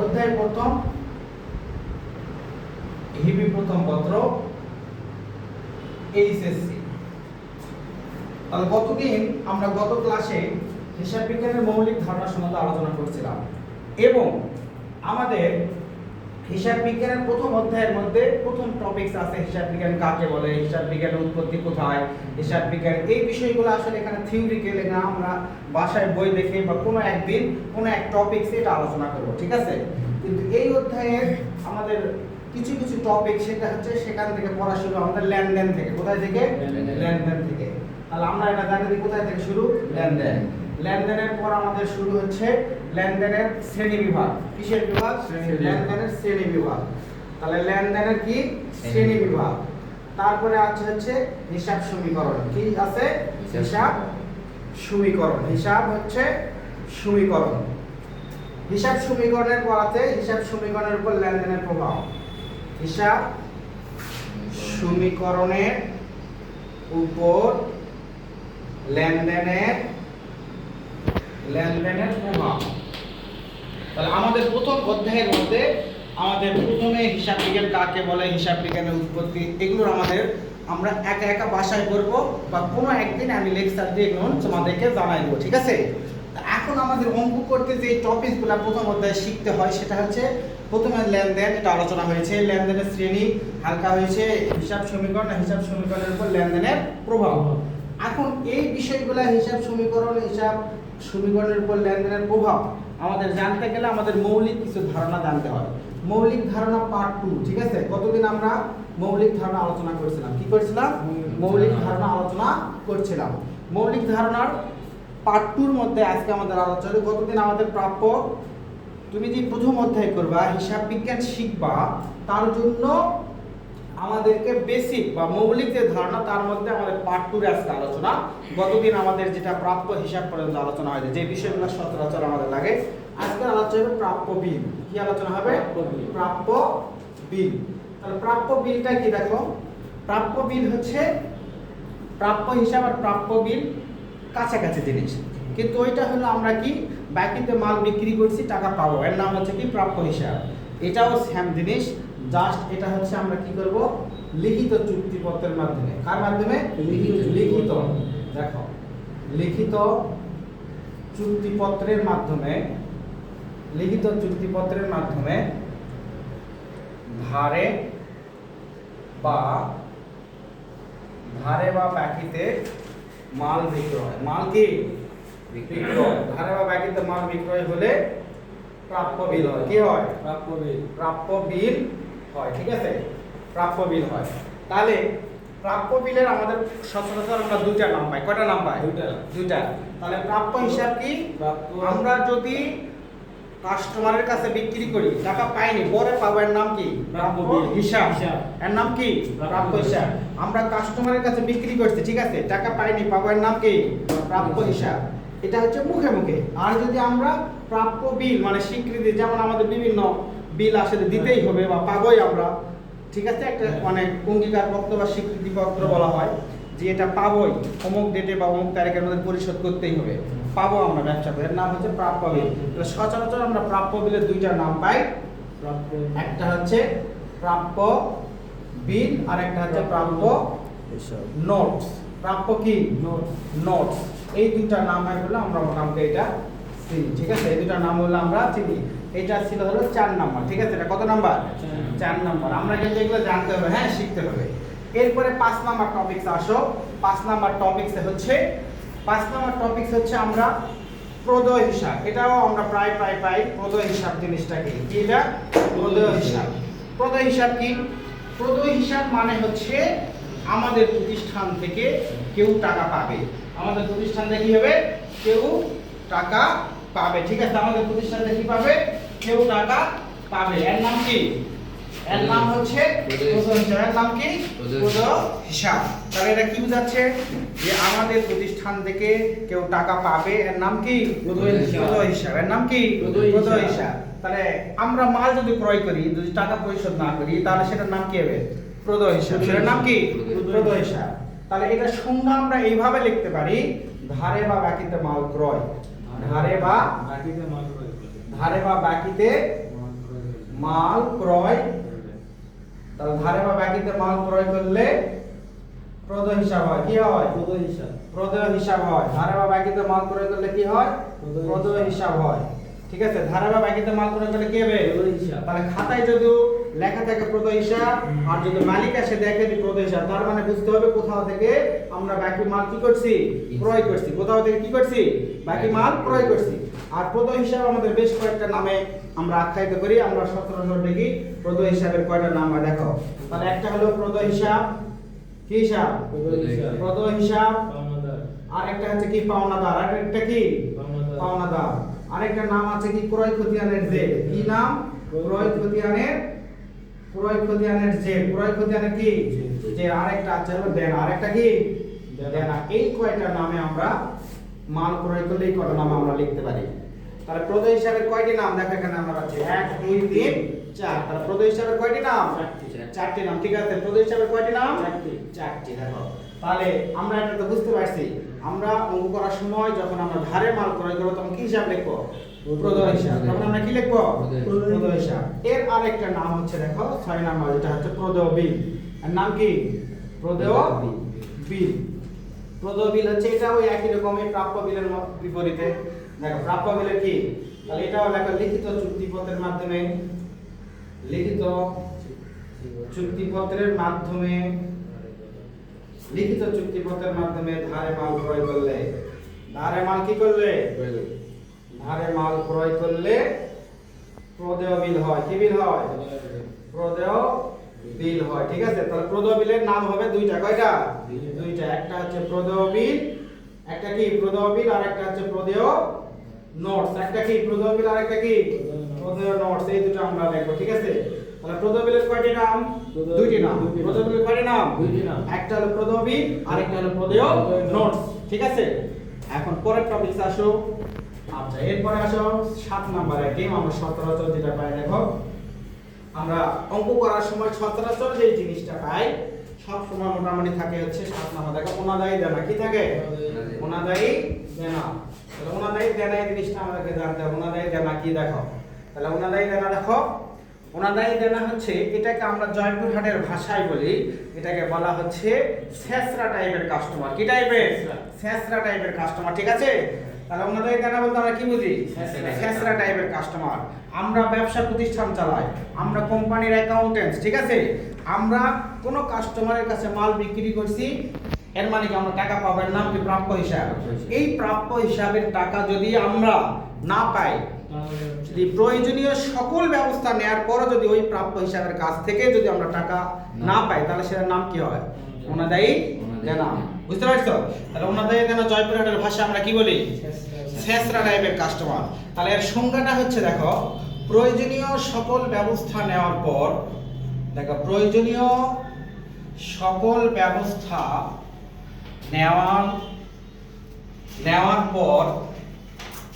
অধ্যায় প্রথম, হিবি প্রথম পত্র এইচএসসি তাহলে গতদিন আমরা গত ক্লাসে হিসাব বিজ্ঞানের মৌলিক ধারণা সম্বন্ধে আলোচনা করছিলাম। এবং আমাদের হিসাব বিজ্ঞানের প্রথম অধ্যায়ের মধ্যে প্রথম টপিকস আছে হিসাব বিজ্ঞান কাকে বলে হিসাব বিজ্ঞানের উৎপত্তি কোথায় হিসাব বিজ্ঞান এই বিষয়গুলো আসলে এখানে থিওরিক্যালি না আমরা বাসায় বই দেখে বা কোনো একদিন কোনো এক টপিকসে এটা আলোচনা করব ঠিক আছে? কিন্তু এই অধ্যায়ে আমাদের কিছু কিছু টপিক সেটা হচ্ছে সেখান থেকে পড়া শুরু আমাদের লেনদেন থেকে কোথায় থেকে? লেনদেন। থেকে। তাহলে আমরা এটা জানি কোথায় থেকে শুরু? লেনদেন। লেনদেনের পর আমাদের শুরু হচ্ছে লেনদেনের শ্রেণি বিভাগ কিসের বিভাগ? লেনদেনের শ্রেণি বিভাগ তাহলে লেনদেনের কি? শ্রেণি বিভাগ তারপরে আছে হচ্ছে হিসাব সমীকরণ। কি আছে? হিসাব সমীকরণ। হিসাব হচ্ছে সমীকরণ। হিসাব সমীকরণের পর আছে হিসাব সমীকরণের উপর লেনদেনের প্রভাব। হিসাব সমীকরণের উপর লেনদেনের লেনদেনের প্রভাব। তাহলে আমাদের প্রথম অধ্যায়ের মধ্যে আমাদের প্রথমে হিসাব বিজ্ঞান কাকে বলে, হিসাব বিজ্ঞানের উৎপত্তি, এগুলোর আমাদের আমরা একা একা বাসায় করব বা কোনো একদিন আমি লেকচার দিয়ে এগুলো তোমাদেরকে জানাই দেবো, ঠিক আছে? এখন আমাদের অঙ্ক করতে যে টপিকগুলো প্রথম অধ্যায়ে শিখতে হয় সেটা হচ্ছে প্রথমে লেনদেন, এটা আলোচনা হয়েছে, লেনদেনের শ্রেণি হালকা হয়েছে, হিসাব সমীকরণ হিসাব সমীকরণের উপর লেনদেনের প্রভাব। এখন এই বিষয়গুলো হিসাব সমীকরণ, হিসাব সমীকরণের উপর লেনদেনের প্রভাব আমাদের জানতে গেলে আমাদের মৌলিক কিছু ধারণা জানতে হয়। মৌলিক ধারণা পার্ট টু ঠিক আছে? কতদিন আমরা মৌলিক ধারণা আলোচনা করছিলাম? কি করছিলাম? মৌলিক ধারণা আলোচনা করছিলাম। মৌলিক ধারণার পার্ট টুর মধ্যে আজকে আমাদের আলোচনা হলো, গতদিন আমাদের প্রাপ্য? তুমি যে প্রথম অধ্যায় করবা হিসাব বিজ্ঞান শিখবা তার জন্য আমাদেরকে বেসিক বা মৌলিক যে ধারণা তার মধ্যে আমাদের পার্ট টুর আজকে আলোচনা। গতদিন আমাদের যেটা প্রাপ্য হিসাব পর্যন্ত আলোচনা হয়েছে যে বিষয়গুলো সচরাচর আমাদের লাগে। আজকে আলোচনা হবে প্রাপ্য বিল। কি আলোচনা হবে? প্রাপ্য বিল। তাহলে প্রাপ্য বিলটা কি দেখো? প্রাপ্য বিল হচ্ছে প্রাপ্য হিসাব আর প্রাপ্য বিল কাছাকাছি জিনিস। কিন্তু ওইটা হলো আমরা কি? বাকিতে মাল বিক্রি করছি টাকা পাবো। এর নাম হচ্ছে কি? প্রাপ্য হিসাব। এটাও সেম জিনিস। জাস্ট এটা হচ্ছে আমরা কি করব? লিখিত চুক্তিপত্রের মাধ্যমে। কার মাধ্যমে? লিখিত দেখো লিখিত চুক্তিপত্রের মাধ্যমে লিখিত চুক্তিপত্রের মাধ্যমে ধারে বা ধারে বা বাকিতে মাল বিক্রয়। মাল কি? বিক্রয়। ধারে বা বাকিতে মাল বিক্রয় হলে প্রাপ্য বিল হয়। কি হয়? প্রাপ্য বিল। প্রাপ্য বিল হয় ঠিক আছে? প্রাপ্য বিল হয়। তাহলে প্রাপ্য বিলের আমাদের সচরাচর আমরা দুইটা নাম পাই। কয়টা নাম পাই? দুইটা। দুইটা। তাহলে প্রাপ্য হিসাব কি? আমরা যদি কাস্টমারের কাছে বিক্রি করি টাকা পাইনি পরে পাবো এর নাম কি? প্রাপ্য প্রাপ্য বিল। হিসাব। এর নাম কি? প্রাপ্য প্রাপ্য হিসাব। আমরা কাস্টমারের কাছে বিক্রি করছি ঠিক আছে? টাকা পাইনি পাবো এর নাম কি? প্রাপ্য হিসাব। এটা হচ্ছে মুখে মুখে। আর যদি আমরা প্রাপ্য বিল মানে স্বীকৃতি যেমন আমাদের বিভিন্ন বিল আসলে দিতেই হবে বা পাবোই আমরা। ঠিক আছে? একটা মানে অঙ্গীকার পত্র বা স্বীকৃতি পত্র বলা হয় যে এটা পাবই। অমুক ডেটে বা অমুক তারিখের মধ্যে পরিশোধ করতেই হবে। পাবো আমরা ব্যবসা করে। নাম হচ্ছে প্রাপ্য বিল। তো সচরাচর আমরা প্রাপ্য বিলের দুইটা নাম পাই। একটা হচ্ছে প্রাপ্য বিল আর একটা হচ্ছে প্রাপ্য নোটস প্রাপ্য কি? নোট নোটস এই দুইটা নাম হয় বলে আমরা মোটামুটি এটা চিনি। ঠিক আছে? এই দুইটা নাম হলো আমরা চিনি। এটা ছিল হলো চার নাম্বার, ঠিক আছে? এটা কত নাম্বার? চার। নাম্বার। আমরা কিন্তু এগুলো জানতে হবে হ্যাঁ শিখতে হবে। এরপরে পাঁচ নাম্বার টপিকস আসো। পাঁচ নাম্বার টপিকস হচ্ছে, পাঁচ নাম্বার টপিকস হচ্ছে আমরা প্রদয় হিসাব। এটাও আমরা প্রায় প্রায় পাই, প্রদয় হিসাব জিনিসটাকে। কি এটা? প্রদয় হিসাব। প্রদয় হিসাব কি? প্রদয় হিসাব মানে হচ্ছে আমাদের প্রতিষ্ঠান থেকে কেউ টাকা পাবে। আমাদের প্রতিষ্ঠান থেকে কি হবে? কেউ টাকা পাবে, ঠিক আছে? আমাদের প্রতিষ্ঠান থেকে কি পাবে? কেউ টাকা পাবে। এর নাম কি? এর নাম হচ্ছে এর নাম কি? হিসাব তাহলে এটা কি বোঝাচ্ছে? যে আমাদের প্রতিষ্ঠান থেকে কেউ টাকা পাবে। এর নাম কি? হিসাব। এর নাম কি? হিসাব। তাহলে আমরা মাল যদি ক্রয় করি যদি টাকা পরিশোধ না করি তাহলে সেটার নাম কি হবে? প্রদয় হিসাব সেটার নাম কি? প্রদয় হিসাব তাহলে এটা সংজ্ঞা আমরা এইভাবে লিখতে পারি ধারে বা বাকিতে মাল ক্রয়। ধারে বা বাকিতে মাল। ধারে বা বাকিতে মাল ক্রয় তাহলে ধারে বা বাকিতে মাল ক্রয় করলে প্রদেয় হিসাব হয় কি হয়? প্রদয় হিসাব। প্রদেয় হিসাব হয়। ধারে বা বাকিতে মাল ক্রয় করলে কি হয়? প্রদেয় হিসাব। হয়। ঠিক আছে? ধারে বা বাকিতে মাল ক্রয় করলে কি হবে? তাহলে খাতায় যদি লেখা থাকে প্রদেয় হিসাব আর যদি মালিক এসে দেখে যে প্রদেয় হিসাব তার মানে বুঝতে হবে কোথাও থেকে আমরা বাকি মাল কি করছি? ক্রয় করছি। কোথাও থেকে কি করছি? বাকি মাল ক্রয় করছি। আর প্রদেয় হিসাবে আমাদের বেশ কয়েকটা নামে আমরা আখ্যায়িত করি। আমরা সচরাচর দেখি প্রদেয় হিসাবের কয়টা নাম হয় দেখো? তাহলে একটা হলো প্রদেয় হিসাব কি হিসাব? প্রদয় হিসাব। আর একটা হচ্ছে কি? পাওনাদার। আর একটা কি? পাওনাদার। আরেকটা নাম আছে কি? ক্রয় খতিয়ানের জেল। কি নাম? ক্রয় খতিয়ানের ক্রয় খতিয়ানের জেল। ক্রয় খতিয়ানের কি? যে আরেকটা আছে হলো দেনা। আরেকটা কি? দেনা। এই কয়টা নামে আমরা মাল ক্রয় করলে এই কয়টা নাম আমরা লিখতে পারি? তাহলে প্রদেয় হিসাবের কয়টি নাম দেখো এখানে আমরা পাচ্ছি? এক দুই তিন চার। তাহলে প্রদেয় হিসাবের কয়টি নাম? চারটি। নাম ঠিক আছে। প্রদেয় হিসাবের কয়টি নাম? চারটি। দেখো। তাহলে আমরা এটা তো বুঝতে পারছি। আমরা অঙ্ক করার সময় যখন আমরা ধারে মাল ক্রয় করব তখন কি হিসাব লিখব? প্রদয় হিসাব। তখন আমরা কি লিখব? প্রদয়। হিসাব। এর আরেকটা নাম হচ্ছে দেখো ছয় নাম্বার যেটা হচ্ছে প্রদয় বিল। এর নাম কি? প্রদয় বিল। প্রদয় বিল হচ্ছে এটা ওই একই রকমের প্রাপ্য বিলের বিপরীতে। দেখো, প্রাপ্য বিলের কি? তাহলে এটাও লেখা লিখিত চুক্তিপত্রের মাধ্যমে, লিখিত চুক্তিপত্রের মাধ্যমে, লিখিত চুক্তিপত্রের মাধ্যমে ধারে মাল ক্রয় করলে, ধারে মাল কি করলে? ধারে মাল ক্রয় করলে প্রদেয় বিল হয়। কি বিল হয়? প্রদেয় বিল হয়। ঠিক আছে? তাহলে প্রদেয় বিলের নাম হবে দুইটা। কয়টা? দুইটা। একটা হচ্ছে প্রদেয় বিল, একটা কি? প্রদেয় বিল আর একটা হচ্ছে প্রদেয় নোটস একটা কি? প্রদেয় বিল আর একটা কি? প্রদেয় নোটস এই দুটো আমরা দেখব ঠিক আছে? তাহলে প্রদেয় বিলের কয়টি নাম? দুইটি নাম। দুইটি নাম। প্রদেয় বিলের কয়টি নাম? দুইটি নাম। একটা হলো প্রদেয় বিল আর একটা হলো প্রদেয় নোটস ঠিক আছে? এখন পরের টপিকস আসো। আচ্ছা এরপরে আসো সাত নাম্বার আইটেম আমরা সচরাচর যেটা পাই দেখো। আমরা অঙ্ক করার সময় সচরাচর যে জিনিসটা পাই সব সময় মোটামুটি থাকে হচ্ছে সাত নাম্বার। দেখো ওনাদায়ী দেনা কি থাকে? ওনাদায়ী দেনা। তাহলে ওনাদায়ী দেনা এই জিনিসটা আমাদেরকে জানতে হবে ওনাদায়ী দেনা কি দেখো? তাহলে ওনাদায়ী দেনা দেখো ওনাদায়ী দেনা হচ্ছে এটাকে আমরা জয়পুরহাটের ভাষায় বলি এটাকে বলা হচ্ছে শেষরা টাইপের কাস্টমার কি টাইপের শেষরা টাইপের কাস্টমার ঠিক আছে? তাহলে ওনাদায়ী দেনা বলতে আমরা কি বুঝি? শেষরা টাইপের কাস্টমার আমরা ব্যবসা প্রতিষ্ঠান চালাই আমরা কোম্পানির অ্যাকাউন্টেন্টস ঠিক আছে? আমরা কোনো কাস্টমারের কাছে মাল বিক্রি করছি এর মানে কি আমরা টাকা পাবেন নাম কি প্রাপ্য হিসাব? এই প্রাপ্য হিসাবের টাকা যদি আমরা না পাই যদি প্রয়োজনীয় সকল ব্যবস্থা নেয়ার পরও যদি ওই প্রাপ্য হিসাবের কাছ থেকে যদি আমরা টাকা না। পাই তাহলে সেটার নাম কি হয় ওনাদায়ী দেনা। বুঝতে পারছ? তাহলে ওনাদায়ী দেনা জয়পুরহাটের ভাষা আমরা কি বলি? শেষরা টাইপের কাস্টমার তাহলে এর সংজ্ঞাটা হচ্ছে দেখো প্রয়োজনীয় সকল ব্যবস্থা নেওয়ার পর দেখো প্রয়োজনীয় সকল ব্যবস্থা নেওয়ার নেওয়ার পর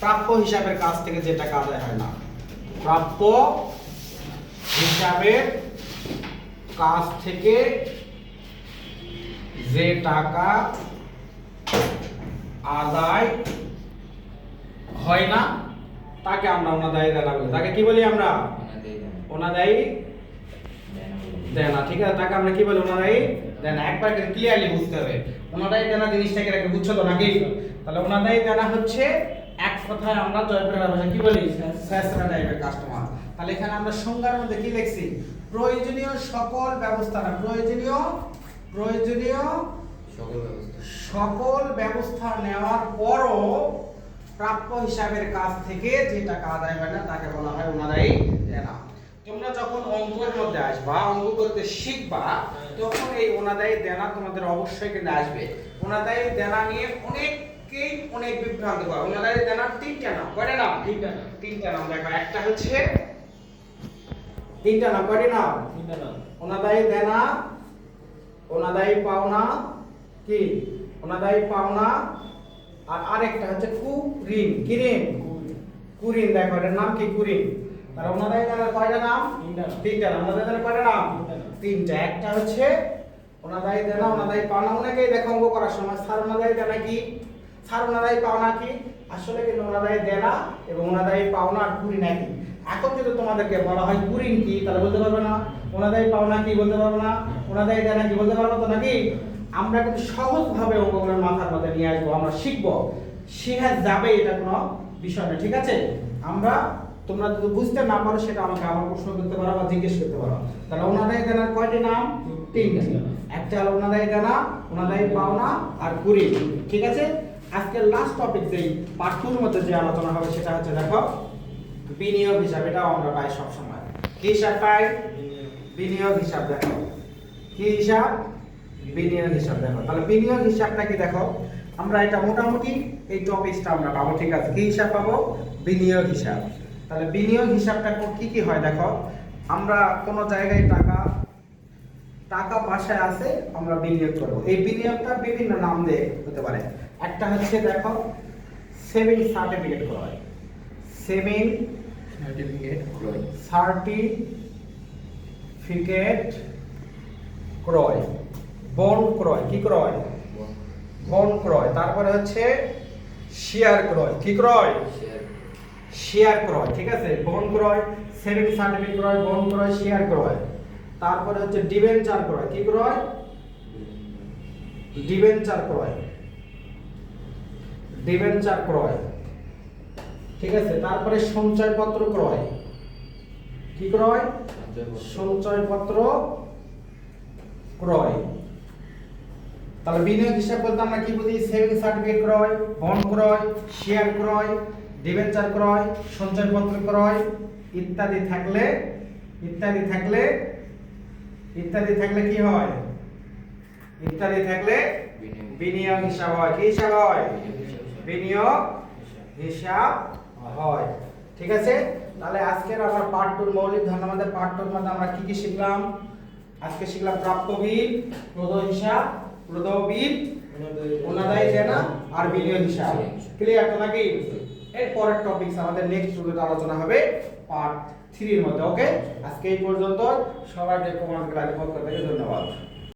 প্রাপ্য হিসাবের কাছ থেকে যে টাকা আদায় হয় না প্রাপ্য হিসাবের কাছ থেকে যে টাকা আদায় হয় না তাকে আমরা ওনাদায়ী দেনা বলি। তাকে কি বলি আমরা? ওনাদায়ী দেনা। ঠিক আছে? তাকে আমরা কি বলি? ওনাদায়ী দেনা একবার ক্লিয়ারলি বুঝতে হবে। ওনারাই দেনা জিনিসটাকে রেখে বুঝছ তো নাকি? তাহলে ওনারাই দেনা হচ্ছে এক কথায় আমরা জয়পুরের ভাষা কি বলি? শেষরা টাইপের কাস্টমার তাহলে এখানে আমরা সংজ্ঞার মধ্যে কি লিখছি? প্রয়োজনীয় সকল ব্যবস্থা না প্রয়োজনীয় প্রয়োজনীয় সকল ব্যবস্থা নেওয়ার পরও প্রাপ্য হিসাবের কাছ থেকে যে টাকা আদায় হয় না তাকে বলা হয় ওনারাই যখন অঙ্কের মধ্যে আসবা অঙ্ক করতে শিখবা তখন এই ওনাদায়ী দেনা তোমাদের অবশ্যই কিন্তু আসবে। ওনাদায়ী দেনা নিয়ে অনেককেই অনেক বিভ্রান্ত দেনা তিনটা নাম। কয়টা নাম? তিনটা নাম। তিনটা নাম দেখো। একটা হচ্ছে তিনটা নাম। কয়টি নাম? তিনটা নাম। ওনাদায়ী দেনা ওনাদায়ী পাওনা কি? ওনাদায়ী পাওনা আর আরেকটা হচ্ছে কুঋণ কি ঋণ কুঋণ দেখো এটার নাম কি কুঋণ তাহলে ওনাদায়ী দেনার কয়টা নাম? তিনটা নাম। নাম। ওনাদায়ী কয়টা নাম? তিনটা একটা হচ্ছে ওনাদায়ী দেনা ওনাদায়ী পাওনা। অনেকেই দেখো অঙ্ক করার সময় স্যার ওনাদায়ী দেনা কি? স্যার ওনাদায়ী পাওনা কি? আসলে কিন্তু ওনাদাই দেনা এবং ওনাদাই পাওনা আর কুড়ি নাকি এখন যদি তোমাদেরকে বলা হয় কুড়িন কি তাহলে বলতে পারবে না। ওনাদাই পাওনা কি বলতে পারবে না? ওনাদাই দেনা কি বলতে পারব তো নাকি? আমরা কিন্তু সহজভাবে অঙ্কগুলোর মাথার মধ্যে নিয়ে আসব। আমরা শিখব। শেখা যাবে এটা কোনো বিষয় না ঠিক আছে? আমরা তোমরা যদি বুঝতে না পারো, সেটা আমাকে আবার প্রশ্ন করতে পারো বা জিজ্ঞেস করতে পারো। তাহলে ওনাদাই দেনার কয়টি নাম? তিনটি। একটা হলো ওনাদাই দেনা ওনাদাই পাওনা আর কুড়ি। ঠিক আছে? আজকের লাস্ট টপিক যেই টুর মধ্যে যে আলোচনা হবে, সেটা হচ্ছে দেখো, বিনিয়োগ হিসাব। এটাও আমরা পাই সবসময়। কি হিসাব পাই? বিনিয়োগ হিসাব দেখো। কি হিসাব? বিনিয়োগ হিসাব দেখো। তাহলে বিনিয়োগ হিসাবটা কি দেখো? আমরা এটা মোটামুটি এই টপিকটা আমরা পাবো, ঠিক আছে? কি হিসাব পাবো? বিনিয়োগ হিসাব। তাহলে বিনিয়োগ হিসাবটা কি কি হয় দেখো? আমরা কোনো জায়গায় টাকা টাকা বাসায় আছে আমরা বিনিয়োগ করব। এই বিনিয়োগটা বিভিন্ন নাম দিয়ে হতে পারে। একটা হচ্ছে দেখো সেভিং সার্টিফিকেট ক্রয় সেভিং সার্টিফিকেট ক্রয়। সার্টিফিকেট ক্রয়। বন্ড ক্রয় কি ক্রয়? বন্ড ক্রয়। তারপরে হচ্ছে শেয়ার ক্রয় কি ক্রয়? শেয়ার শেয়ার ক্রয়, ঠিক আছে? বন ক্রয় সেভিং সার্টিফিকেট ক্রয়, বন ক্রয়, শেয়ার ক্রয়। তারপরে হচ্ছে ডিবেঞ্চার ক্রয়, কি ক্রয়? ডিবেঞ্চার ক্রয়। ডিবেঞ্চার ক্রয়, ঠিক আছে? তারপরে সঞ্চয়পত্র ক্রয়। কি ক্রয়? সঞ্চয়পত্র ক্রয়। তাহলে বিনিয়োগ হিসাব বলতে আমরা কি বুঝি? সেভিং সার্টিফিকেট ক্রয় বন্ড ক্রয়, শেয়ার ক্রয় ডিবেঞ্চার ক্রয় সঞ্চয়পত্র ক্রয় ইত্যাদি থাকলে ইত্যাদি থাকলে ইত্যাদি থাকলে কি হয়? ইত্যাদি থাকলে বিনিয়োগ হিসাব হয়। কি হিসাব হয়? বিনিয়োগ হিসাব হয়। ঠিক আছে? তাহলে আজকের আমার পার্ট টুর মৌলিক আমাদের পার্ট টুর মধ্যে আমরা কি কি শিখলাম? আজকে শিখলাম প্রাপ্যবিদ প্রদ হিসাব প্রদবিদ ওনাদাই দেনা আর বিনিয়োগ হিসাব। ক্লিয়ার তো নাকি? এর টপিক আমাদের নেক্সট ভিডিওতে আলোচনা হবে পার্ট থ্রির মধ্যে ওকে আজকে এই পর্যন্ত সবাইকে কমেন্ট করে ধন্যবাদ।